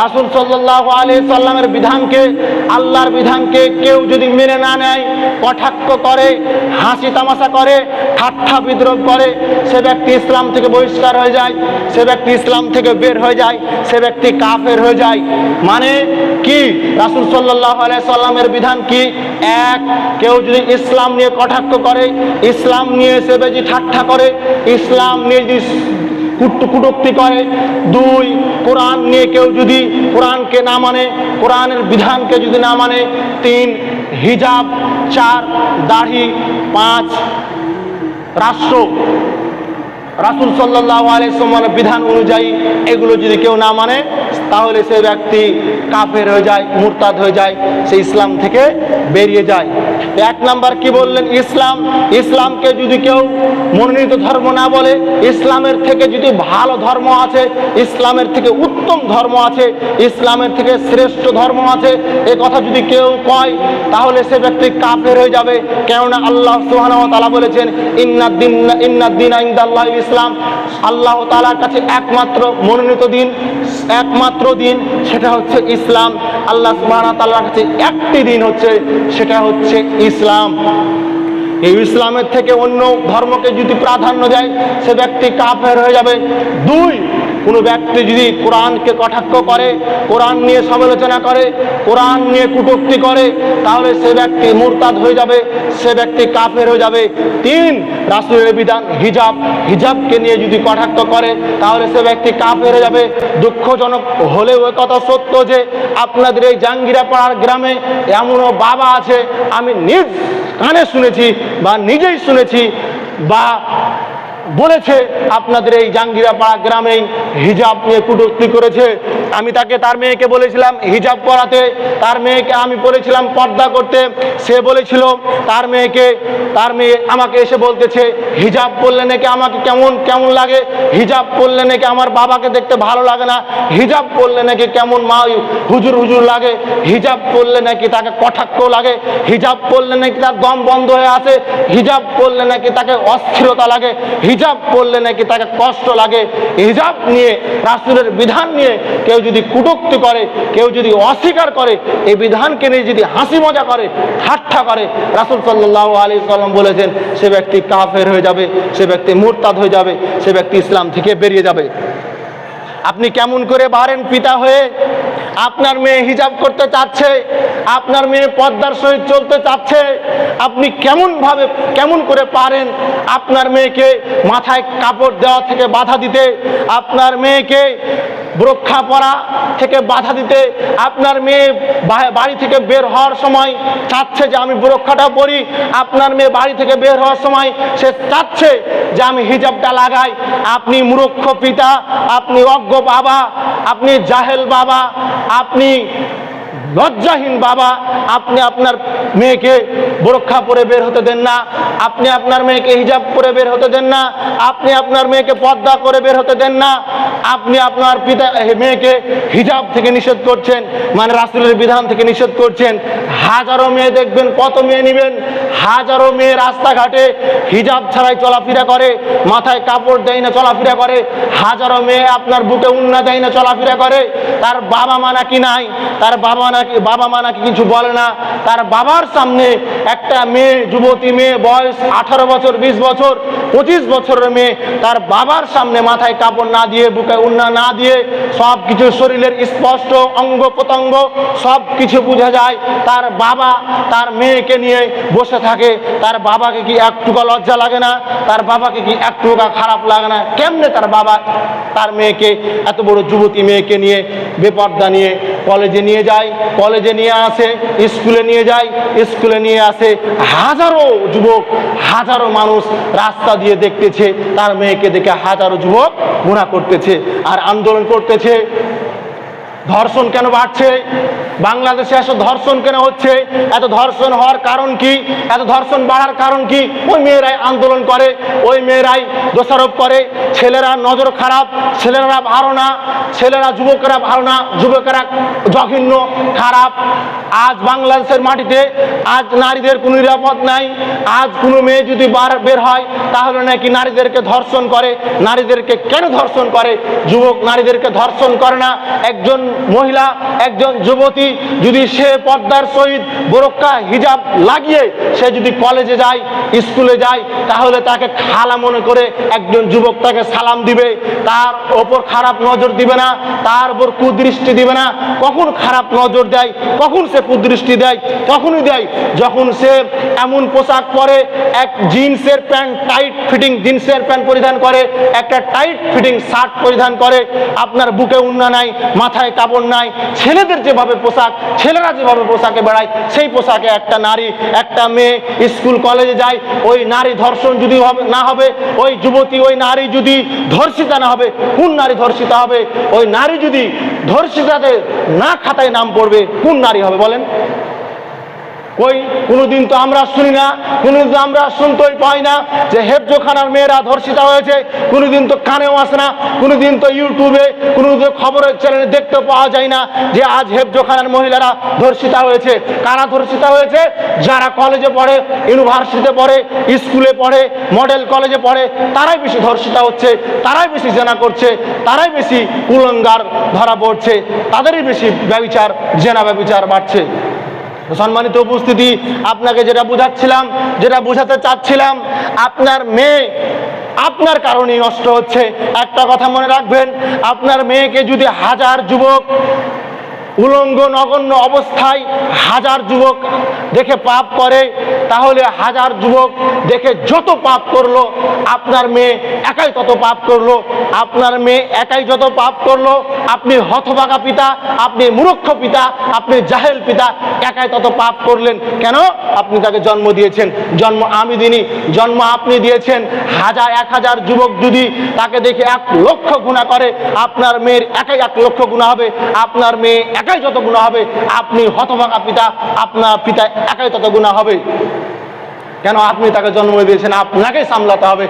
রাসুল সাল্লাহ আলি সাল্লামের বিধানকে, আল্লাহর বিধানকে কেউ যদি মেনে না নেয়, কটাক্ষ করে, হাসি তামাশা করে, ঠাট্টা বিদ্রোহ করে, সে ব্যক্তি ইসলাম থেকে বহিষ্কার হয়ে যায়, সে ব্যক্তি ইসলাম থেকে বের হয়ে যায়, সে ব্যক্তি কাফের হয়ে যায়। মানে কি? রাসুল সাল্লাহ সাল্লামের বিধান কি? এক, কেউ যদি ইসলাম নিয়ে কটাক্ষ করে, ইসলাম নিয়ে সে বেজি ঠাট্টা করে, ইসলাম নিয়ে যদি কুটুক্তি করে। দুই, কোরআন নিয়ে কেউ যদি কোরআনকে না মানে কোরআনের বিধানকে যদি না মানে তিন, হিজাব, চার, দাড়ি, পাঁচ, রাষ্ট্র। রাসুল সাল্লাহ আলাইসমানের বিধান অনুযায়ী এগুলো যদি কেউ না মানে তাহলে সে ব্যক্তি কাফের হয়ে যায়, মুরতাদ হয়ে যায়, সে ইসলাম থেকে বেরিয়ে যায়। এক নাম্বার কি বললেন? ইসলাম, ইসলামকে যদি কেউ মনোনীত ধর্ম না বলে, ইসলামের থেকে যদি ভালো ধর্ম আছে, ইসলামের থেকে উত্তম ধর্ম আছে, ইসলামের থেকে শ্রেষ্ঠ ধর্ম আছে, এ কথা যদি কেউ কয়, তাহলে সে ব্যক্তি কাফের হয়ে যাবে। কেননা আল্লাহ তাআলা বলেছেন ইন্নাদ্দিন ইন্নাদ্দিন ইনদাল্লাহ ইসলাম আল্লাহ তালার কাছে একমাত্র মনোনীত দিন, একমাত্র দিন, সেটা হচ্ছে ইসলাম। আল্লাহ সুবহানাহু ওয়া কাছে একটি দিন হচ্ছে, সেটা হচ্ছে ইসলাম। এই ইসলামের থেকে অন্য ধর্মকে যদি প্রাধান্য দেয়, সে ব্যক্তি কাফের হয়ে যাবে। দুই কোনো ব্যক্তি যদি কোরআনকে কটাক্ষ করে, কোরআন নিয়ে সমালোচনা করে, কোরআন নিয়ে কটূক্তি করে, তাহলে সে ব্যক্তি মুরতাদ হয়ে যাবে, সে ব্যক্তি কাফের হয়ে যাবে। তিন, রাসুলের বিধান, হিজাব। হিজাবকে নিয়ে যদি কটাক্ষ করে, তাহলে সে ব্যক্তি কাফের হয়ে যাবে। দুঃখজনক হলেও কথা সত্য যে, আপনাদের এই জাঙ্গিরা পাড়ার গ্রামে এমনও বাবা আছে, আমি নিজ কানে শুনেছি বা নিজেই শুনেছি, বা বলেছে, আপনাদের এই জাঙ্গিরাপাড়া গ্রামেই হিজাব নিয়ে কুটুক্তি করেছে। আমি তাকে, তার মেয়েকে বলেছিলাম, হিজাব পরাতে। তার মেয়েকে আমি বলেছিলাম, পর্দা করতে। সে বলেছিল, তার মেয়েকে, তার মেয়ে আমাকে এসে বলতেছে, হিজাব পরলে নাকি আমাকে কেমন কেমন লাগে? হিজাব পরলে নাকি আমার বাবাকে দেখতে ভালো লাগে না? হিজাব পরলে নাকি কেমন মা, হুজুর হুজুর লাগে? হিজাব পরলে নাকি তাকে কটাক্ষ লাগে? হিজাব পরলে নাকি তার দম বন্ধ হয়ে আছে? হিজাব পরলে নাকি তাকে অস্থিরতা লাগে? হিজাব পরলে নাকি তাকে কষ্ট লাগে? হিজাব নিয়ে, রাসুলের বিধান নিয়ে কেউ যদি কুটুক্তি করে, কেউ যদি অস্বীকার করে, এই বিধানকে নিয়ে যদি হাসি মজা করে, ঠাট্টা করে, রাসুল সাল্লাহ আলী সাল্লাম বলেছেন, সে ব্যক্তি কাফের হয়ে যাবে, সে ব্যক্তি মোরতাদ হয়ে যাবে, সে ব্যক্তি ইসলাম থেকে বেরিয়ে যাবে। আপনি কেমন করে পারেন পিতা হয়ে? আপনার মেয়ে হিজাব করতে চাচ্ছে, আপনার মেয়ে পদ্মার সহিত চলতে চাচ্ছে, আপনি কেমনভাবে কেমন করে পারেন আপনার মেয়েকে মাথায় কাপড় দেওয়া থেকে বাধা দিতে? আপনার মেয়েকে সুরক্ষা পরা থেকে বাধা দিতে আপনার মেয়ে বাড়ি থেকে বের হওয়ার সময় চাচ্ছে যে আমি ব্রক্ষাটা পরি। আপনার মেয়ে বাড়ি থেকে বের হওয়ার সময় সে চাচ্ছে যে আমি হিজাবটা লাগাই। আপনি মূর্খ পিতা, আপনি অজ্ঞ বাবা, আপনি জাহেল বাবা, আপনি লজ্জাহীন বাবা, আপনি আপনার মেয়েকে বোরক্ষা পরে বের হতে দেন না, আপনি আপনার মেয়েকে হিজাব পরে বের হতে দেন না, আপনি আপনার মেয়েকে পর্দা করে বের হতে দেন না, আপনি আপনার পিতা মেয়েকে হিজাব থেকে নিষেধ করছেন মানে রাসুলের বিধান থেকে নিষেধ করছেন। হাজারো মেয়ে দেখবেন, কত মেয়ে নেবেন? হাজারো মেয়ে রাস্তাঘাটে হিজাব ছাড়াই চলাফেরা করে, মাথায় কাপড় দেয় না চলাফেরা করে, হাজারো মেয়ে আপনার বুকে উন্না দেয় না চলাফেরা করে, তার বাবা মা নাকি নাই? তার বাবা নাকি বাবা মা নাকি কিছু বলে না, তার বাবার সামনে একটা মেয়ে, যুবতী মেয়ে, বয়স আঠারো বছর, বিশ বছর, পঁচিশ বছরের মেয়ে, তার বাবার সামনে মাথায় কাপড় না দিয়ে, বুকে উন্না না দিয়ে, সব কিছু শরীরের স্পষ্ট অঙ্গ প্রত্যঙ্গ, সব কিছু বোঝা যায়। তার বাবা তার মেয়েকে নিয়ে বসে থাকে। তার বাবাকে কি একটুকা লজ্জা লাগে না? তার বাবাকে কি একটুকা খারাপ লাগে না? কেমনে তার বাবা তার মেয়েকে, এত বড় যুবতী মেয়েকে নিয়ে বেপর্দা নিয়ে কলেজে নিয়ে যায়, কলেজে নিয়ে আসে, স্কুলে নিয়ে যায়, স্কুলে নিয়ে আসে। হাজারো যুবক, হাজারো মানুষ রাস্তা দিয়ে দেখতেছে, তার মেয়েকে দেখে হাজারো যুবক গুণা করতেছে আর আন্দোলন করতেছে। ধর্ষণ কেন বাড়ছে? বাংলাদেশে এত ধর্ষণ কেন হচ্ছে? এত ধর্ষণ হওয়ার কারণ কি? এত ধর্ষণ বাড়ার কারণ কি? ওই মেয়েরাই আন্দোলন করে, ওই মেয়েরাই দোষারোপ করে। ছেলেরা নজর খারাপ, ছেলেরা ভালো না, ছেলেরা যুবকেরা ভালো না, যুবকেরা জঘন্য, খারাপ। আজ বাংলাদেশের মাটিতে, আজ নারীদের কোনো নিরাপদ নাই। আজ কোনো মেয়ে যদি বার বের হয়, তাহলে নাকি নারীদেরকে ধর্ষণ করে। নারীদেরকে কেন ধর্ষণ করে? যুবক নারীদেরকে ধর্ষণ করে না। একজন মহিলা, একজন যুবতী যদি সে পর্দার সহিত বোরক্কা, হিজাব লাগিয়ে সে যদি কলেজে যায়, স্কুলে যায়, তাহলে তাকে খালা মনে করে একজন যুবক তাকে সালাম দিবে। তার ওপর খারাপ নজর দিবে না, তার উপর কুদৃষ্টি দিবে না। কখন খারাপ নজর দেয়, কখন সে কুদৃষ্টি দেয়, তখনই দেয়। যখন সে এমন পোশাক পরে, এক জিন্সের প্যান্ট টাইট ফিটিং জিন্সের প্যান্ট পরিধান করে, একটা টাইট ফিটিং শার্ট পরিধান করে, আপনার বুকে উন্না নাই, মাথায় কাপড় নাই, ছেলেদের যেভাবে পোশাক, ছেলেরা যেভাবে পোশাকে বেড়ায়, সেই পোশাকে একটা নারী, একটা মেয়ে স্কুল, কলেজে যায়, ওই নারী ধর্ষণ যদি না হবে, ওই যুবতী, ওই নারী যদি ধর্ষিতা না হবে, কোন নারী ধর্ষিতা হবে? ওই নারী যদি ধর্ষিতাতে না খাতায় নাম পড়বে, কোন নারী হবে বলেন? কই? কোনোদিন তো আমরা শুনি না, কোনোদিন তো আমরা শুনতেই পাই না যে হেফজোখানার মেয়েরা ধর্ষিতা হয়েছে, কোনোদিন তো কানেও আসে না, কোনোদিন তো ইউটিউবে, কোনোদিন খবরের চ্যানেলে দেখতে পাওয়া যায় না যে আজ হেফজোখানার মহিলারা ধর্ষিতা হয়েছে। কারা ধর্ষিতা হয়েছে? যারা কলেজে পড়ে ইউনিভার্সিটিতে পড়ে স্কুলে পড়ে মডেল কলেজে পড়ে, তারাই বেশি ধর্ষিতা হচ্ছে, তারাই বেশি জেনা করছে, তারাই বেশি কুলঙ্গার ধরা পড়ছে, তাদেরই বেশি ব্যবিচার, জেনা ব্যবিচার বাড়ছে। সম্মানিত উপস্থিতি, আপনাকে যেটা বুঝাচ্ছিলাম, যেটা বুঝাতে চাচ্ছিলাম, আপনার মেয়ে, আপনার কারণেই নষ্ট হচ্ছে। একটা কথা মনে রাখবেন, আপনার মেয়েকে যদি হাজার যুবক উলঙ্গ নগণ্য অবস্থায় হাজার যুবক দেখে পাপ করে, তাহলে হাজার যুবক দেখে যত পাপ করল, আপনার মেয়ে একাই তত পাপ করল, আপনার মেয়ে একাই যত পাপ করল, আপনি হতভাগা পিতা, আপনি মূর্খ পিতা, আপনি জাহেল পিতা, একাই তত পাপ করলেন। কেন? আপনি তাকে জন্ম দিয়েছেন। জন্ম আমি দিনই জন্ম আপনি দিয়েছেন। হাজার, এক হাজার যুবক যদি তাকে দেখে এক লক্ষ গুণা করে, আপনার মেয়ের একাই এক লক্ষ গুণা হবে, আপনার মেয়ে একাই যত গুণা হবে, আপনি হতভাগা পিতা, আপনার পিতা একাই তত গুণা হবে। কেন আপনি তাকে জন্ম দিয়েছেন আপনাকে সামলাতে হবে।